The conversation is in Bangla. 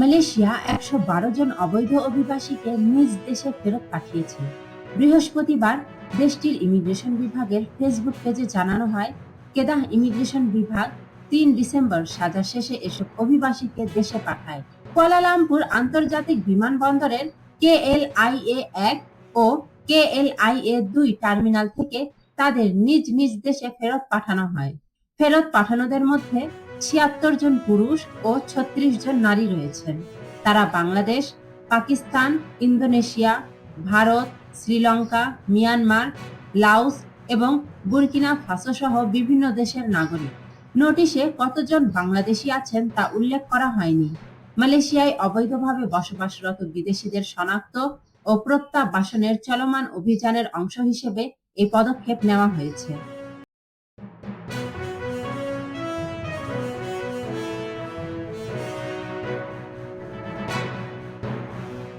মালয়েশিয়া একশো বারো জন অবৈধ অভিবাসীকে নিজ দেশে ফেরত পাঠিয়েছে। বৃহস্পতিবার দেশটির ইমিগ্রেশন বিভাগের ফেসবুক পেজে জানানো হয়, কেদাহ ইমিগ্রেশন বিভাগ তিন ডিসেম্বর সাজা শেষে এসব অভিবাসীকে দেশে পাঠায়। কুয়ালালামপুর আন্তর্জাতিক বিমানবন্দরের কে এল আই এ এক ও কে এল আই এ দুই টার্মিনাল থেকে তাদের নিজ নিজ দেশে ফেরত পাঠানো হয়। ফেরত পাঠানোদের মধ্যে ছিয়াত্তর জন পুরুষ ও ছত্রিশ জন নারী রয়েছেন। তারা Bangladesh, Pakistan, Indonesia, Bharat, Sri Lanka, Myanmar, Laos এবং বুরকিনা ফাসো সহ বিভিন্ন দেশের নাগরিক। নোটিশে কতজন বাংলাদেশি আছেন তা উল্লেখ করা হয়নি। মালয়েশিয়ায় অবৈধভাবে বসবাসরত বিদেশিদের শনাক্ত ও প্রত্যাবাসনের চলমান অভিযানের অংশ হিসেবে এই পদক্ষেপ নেওয়া হয়েছে।